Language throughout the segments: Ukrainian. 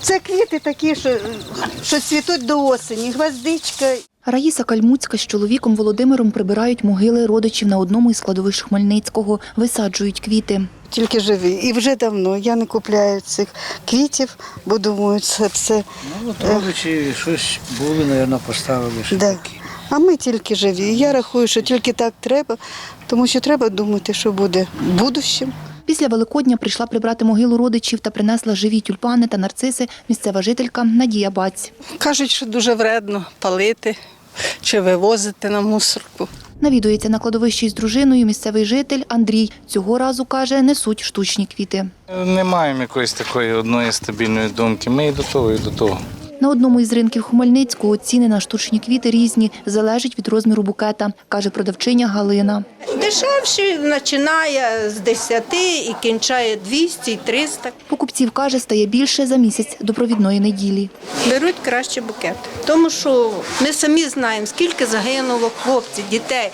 Це квіти такі, що, що цвітуть до осені. Гвоздичка. Раїса Кальмуцька з чоловіком Володимиром прибирають могили родичів на одному із складовищ Хмельницького, висаджують квіти. Тільки живі. І вже давно я не купляю цих квітів, бо думаю, це все. Ну, от родичі щось були, мабуть, поставили ще Да. такі. А ми тільки живі. І Я рахую, що тільки так треба, тому що треба думати, що буде в будущем. Після Великодня прийшла прибрати могилу родичів та принесла живі тюльпани та нарциси місцева жителька Надія Баць. Кажуть, що дуже вредно палити чи вивозити на мусорку. Навідується на кладовищі із дружиною місцевий житель Андрій. Цього разу каже, несуть штучні квіти. Не маємо якоїсь такої одної стабільної думки. Ми і до того, і до того. На одному із ринків Хмельницького ціни на штучні квіти різні, залежить від розміру букета, каже продавчиня Галина. Дешевші починає з 10 і кінчає 200 і 300. Покупців каже, стає більше за місяць до провідної неділі. Беруть краще букет. Тому що ми самі знаємо, скільки загинуло хлопців, дітей,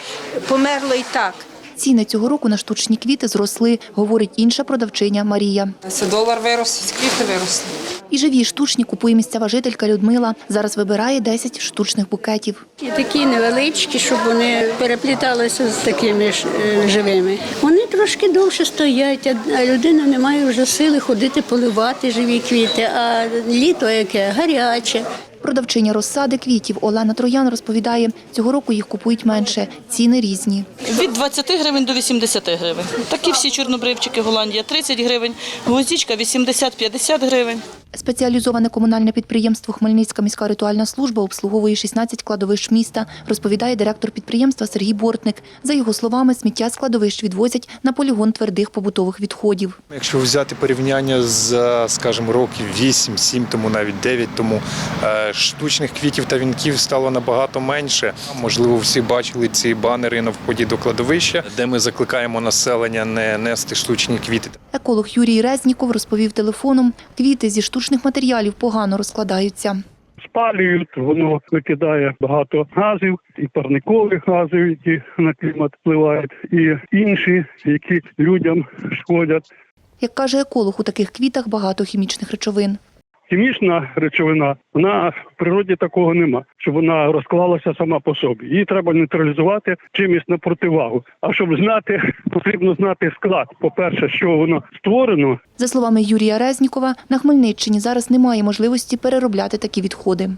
померло і так. Ціни цього року на штучні квіти зросли, говорить інша продавчиня Марія. Це долар вирос, квіти виросли. І живі штучні купує місцева жителька Людмила. Зараз вибирає 10 штучних букетів. І такі невеличкі, щоб вони перепліталися з такими ж, е, живими. Вони трошки довше стоять, а людина не має вже сили ходити поливати живі квіти, а літо яке гаряче. Продавчиня розсади квітів Олена Троян розповідає, цього року їх купують менше, ціни різні. Від 20 гривень до 80 гривень. Такі всі чорнобривчики Голландія 30 гривень, гвоздічка 80-50 гривень. Спеціалізоване комунальне підприємство Хмельницька міська ритуальна служба обслуговує 16 кладовищ міста, розповідає директор підприємства Сергій Бортник. За його словами, сміття з кладовищ відвозять на полігон твердих побутових відходів. Якщо взяти порівняння з, скажімо, років 8-7 тому, навіть 9 тому, е, штучних квітів та вінків стало набагато менше. Можливо, всі бачили ці банери на вході до кладовища, де ми закликаємо населення не нести штучні квіти. Еколог Юрій Резніков розповів телефоном, квіти зі штучних матеріалів погано розкладаються. спалюють, воно викидає багато газів, і парникових газів, які на клімат впливають, і інші, які людям шкодять. Як каже еколог, у таких квітах багато хімічних речовин. Хімічна речовина, вона в природі такого нема, щоб вона розклалася сама по собі. Її треба нейтралізувати чимось на противагу. А щоб знати, потрібно знати склад. По-перше, що воно створено, За словами Юрія Резнікова, на Хмельниччині зараз немає можливості переробляти такі відходи.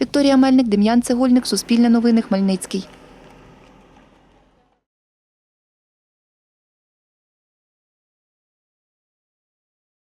Вікторія Мельник, Дем'ян Цегольник, Суспільне новини, Хмельницький.